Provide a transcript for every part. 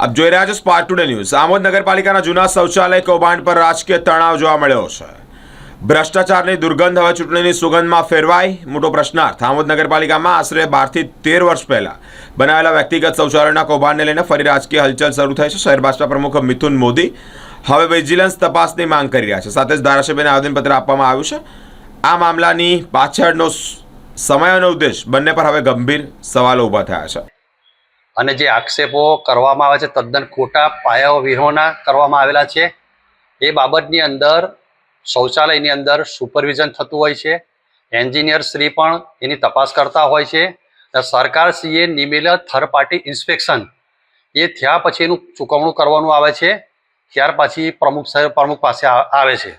આપ જોઈ રહ્યા છો સ્પાર્ટ ટુડે ન્યૂઝ આમોદ નગરપાલિકાના જૂના શૌચાલય કૌભાંડ પર રાજકીય તણાવ જોવા મળ્યો છે. ભ્રષ્ટાચારની દુર્ગંધ હવે ચૂંટણીની સુગંધમાં ફેરવાય મોટો પ્રશ્નાર્થ. આમોદ નગરપાલિકામાં આશરે બારથી તેર વર્ષ પહેલાં બનાવેલા વ્યક્તિગત શૌચાલયના કૌભાંડને લઈને ફરી રાજકીય હલચલ શરૂ થઈ છે. શહેર ભાજપા પ્રમુખ મિથુન મોદી હવે વિજિલન્સ તપાસની માંગ કરી રહ્યા છે. સાથે જ ધારાસભ્યને આવેદનપત્ર આપવામાં આવ્યું છે. આ મામલાની પાછળનો સમય અને ઉદ્દેશ બંને પર હવે ગંભીર સવાલો ઊભા થયા છે. અને જે આક્ષેપો કરવામાં આવે છે, તદ્દન ખોટા પાયાઓ વિહોણા કરવામાં આવેલા છે, એ બાબતની અંદર શૌચાલયની અંદર સુપરવિઝન થતું હોય છે. એન્જિનિયર શ્રી પણ એની તપાસ કરતા હોય છે. અને સરકારશ્રીએ નિમેલા થર્ડ પાર્ટી ઇન્સ્પેક્શન એ થયા પછી એનું ચૂકવણું કરવાનું આવે છે. ત્યાર પછી પ્રમુખ સાહેબ પ્રમુખ પાસે આવે છે.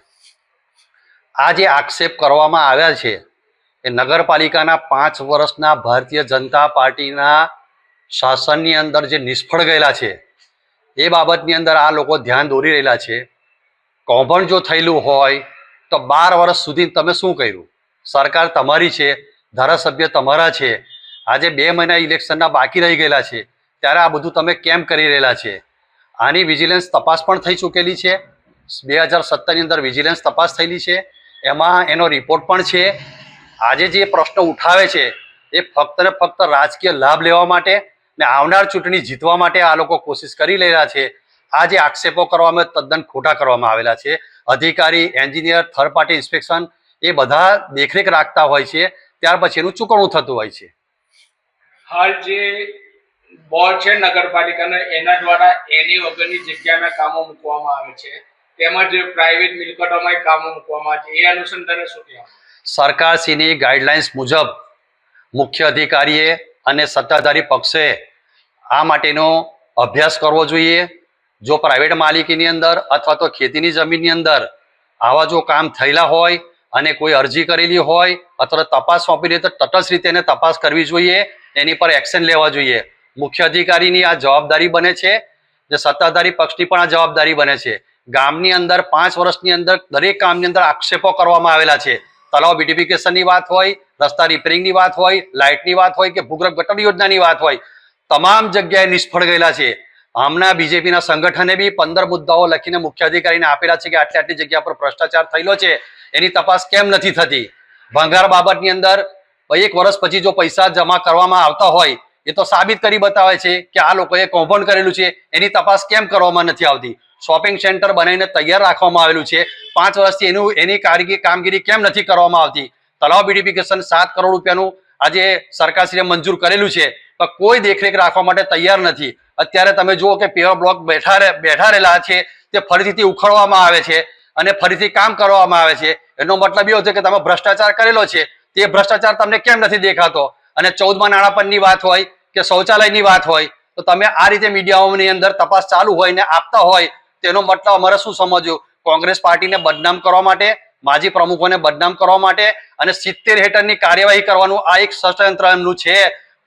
આ જે આક્ષેપ કરવામાં આવ્યા છે, એ નગરપાલિકાના પાંચ વર્ષના ભારતીય જનતા પાર્ટીના શાસનની અંદર જે નિષ્ફળ ગયેલા છે, એ બાબતની અંદર આ લોકો ધ્યાન દોરી રહેલા છે. કૌભાંડ જો થયેલું હોય, તો બાર વર્ષ સુધી તમે શું કર્યું? સરકાર તમારી છે, ધારાસભ્ય તમારા છે. આજે બે મહિના ઇલેક્શનના બાકી રહી ગયેલા છે. ત્યારે આ બધું તમે કેમ કરી રહેલા છે? આની વિજિલન્સ તપાસ પણ થઈ ચૂકેલી છે. બે હજાર સત્તરની અંદર વિજિલન્સ તપાસ થયેલી છે. એમાં એનો રિપોર્ટ પણ છે. આજે જે પ્રશ્ન ઉઠાવે છે, એ ફક્ત ને ફક્ત રાજકીય લાભ લેવા માટે ને આવનાર ચૂંટણી જીતવા માટે આ લોકો કોશિશ કરી રહ્યા છે. આ જે આક્ષેપો કરવામાં તદ્દન ખોટા કરવામાં આવેલા છે. અધિકારી એન્જિનિયર થર્ડ પાર્ટી ઇન્સ્પેક્શન એ બધા દેખરેખ રાખતા હોય છે. ત્યાર પછી એનું ચૂકવણું થતું હોય છે. હાલ જે બોર્ડ છે નગરપાલિકાના એના દ્વારા એની વગરની જગ્યાના કામો મૂકવામાં આવે છે. તેમજ પ્રાઇવેટ મિલકતોમાં કામો મૂકવામાં આવે છે. એ અનુસંધાને શું કહેવાય? સરકારશ્રીની ગાઈડલાઇન્સ મુજબ મુખ્ય અધિકારીએ અને સત્તાધારી પક્ષે આ માટેનો અભ્યાસ કરવો જોઈએ. જો પ્રાઇવેટ માલિકીની અંદર અથવા તો ખેતીની જમીનની અંદર આવા જો કામ થયેલા હોય અને કોઈ અરજી કરેલી હોય અથવા તપાસ સોંપી તો તટસ્થ રીતે એને તપાસ કરવી જોઈએ. એની પર એક્શન લેવા જોઈએ. મુખ્ય અધિકારીની આ જવાબદારી બને છે. જે સત્તાધારી પક્ષની પણ આ જવાબદારી બને છે. ગામની અંદર પાંચ વર્ષની અંદર દરેક કામની અંદર આક્ષેપો કરવામાં આવેલા છે. તલાવ બ્યુટિફિકેશનની વાત હોય રસ્તા રિપેરિંગની વાત હોય, લાઇટની વાત હોય કે ભૂગર્ભ ગટર યોજનાની વાત હોય, તમામ જગ્યાએ નિષ્ફળ ગયેલા છે. હમણાં બીજેપીના સંગઠને બી પંદર મુદ્દાઓ લખીને મુખ્ય અધિકારીને આપેલા છે કે આટલી આટલી જગ્યા પર ભ્રષ્ટાચાર થયેલો છે, એની તપાસ કેમ નથી થતી? ભંગાર બાબતની અંદર એક વર્ષ પછી જો પૈસા જમા કરવામાં આવતા હોય, એ તો સાબિત કરી બતાવે છે કે આ લોકોએ કૌભાંડ કરેલું છે, એની તપાસ કેમ કરવામાં નથી આવતી? શોપિંગ સેન્ટર બનાવીને તૈયાર રાખવામાં આવેલું છે, પાંચ વર્ષથી એનું એની કારીગરી કામગીરી કેમ નથી કરવામાં આવતી? તલાવ બ્યુટિફિકેશન સાત કરોડ રૂપિયાનું આજે સરકારશ્રીએ મંજૂર કરેલું છે. પણ કોઈ દેખરેખ રાખવા માટે તૈયાર નથી. અત્યારે તમે જુઓ કે પેવર બ્લોક બેઠા બેઠા રહેલા છે, તે ફરીથી ઉખડવામાં આવે છે અને ફરીથી કામ કરવામાં આવે છે. એનો મતલબ એવો છે કે તમે ભ્રષ્ટાચાર કરેલો છે, તે ભ્રષ્ટાચાર તમને કેમ નથી દેખાતો? અને ચૌદમાં નાણાપણની વાત હોય કે શૌચાલયની વાત હોય, તો તમે આ રીતે મીડિયાઓની અંદર તપાસ ચાલુ હોય ને આપતા હોય, તેનો મતલબ અમારે શું સમજવું? કોંગ્રેસ પાર્ટીને બદનામ કરવા માટે માજી પ્રમુખોને બદનામ કરવા માટે અને સિત્તેર હેઠળની કાર્યવાહી કરવાનું આ એક ષડયંત્ર એમનું છે.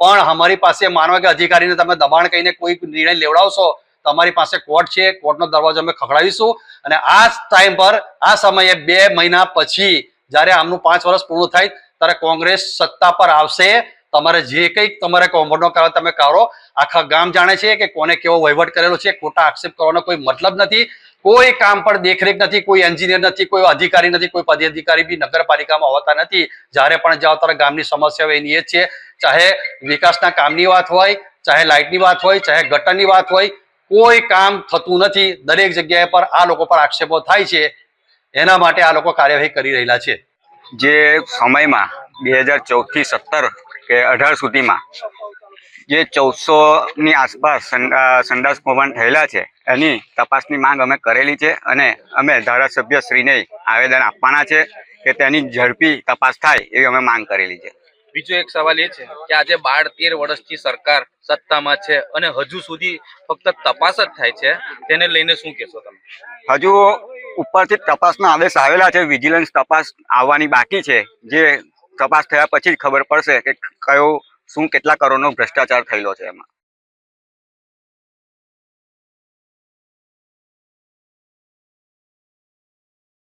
પણ અમારી પાસે માનવ કે અધિકારીને તમે દબાણ કહીને કોઈ નિર્ણય લેવડાવશો, તમારી પાસે કોર્ટ છે, કોર્ટનો દરવાજો અમે ખખડાવીશું. અને આ ટાઈમ પર, આ સમયે બે મહિના પછી, જ્યારે આમનું પાંચ વર્ષ પૂર્ણ થાય, ત્યારે કોંગ્રેસ સત્તા પર આવશે. તમારે જે કંઈક તમારે કોમ્બોનો કરવા તમે કરો. આખા ગામ જાણે છે કે કોને કેવો વહીવટ કરેલો છે, ખોટા આક્ષેપ કરવાનો કોઈ મતલબ નથી. કોઈ કામ પર દેખરેખ નથી, કોઈ એન્જિનિયર નથી, કોઈ અધિકારી નથી, કોઈ પદાધિકારી બી નગરપાલિકામાં હોતા નથી. જ્યારે પણ જાઓ ત્યારે ગામની સમસ્યાઓ એની એ છે. ચાહે વિકાસના કામની વાત હોય, ચાહે લાઇટની વાત હોય, ચાહે ગટરની વાત હોય, કોઈ કામ થતું નથી. દરેક જગ્યાએ પર આ લોકો પર આક્ષેપો થાય છે. એના માટે આ લોકો કાર્યવાહી કરી રહેલા છે. જે સમયમાં બે હજાર ચૌદથી સત્તર કે અઢાર સુધીમાં જે ચૌદસોની આસપાસ સંડાસ કૌભાંડ થયેલા છે એની તપાસની માંગ અમે કરેલી છે અને અમે ધારાસભ્ય શ્રીને આવેદન આપવાના છે કે તેની ઝડપી તપાસ થાય એવી અમે માંગ કરેલી છે. બીજો એક સવાલ એ છે કે આજે બાર તેર વર્ષથી સરકાર સત્તામાં છે અને હજુ સુધી ફક્ત તપાસ જ થાય છે તેને લઈને શું કહેશો તમે? હજુ ઉપરથી તપાસના આદેશ આવેલા છે વિજિલન્સ તપાસ આવવાની બાકી છે. જે તપાસ થયા પછી જ ખબર પડશે કે કયો શું કેટલા કરોડનો ભ્રષ્ટાચાર થયેલો છે એમાં.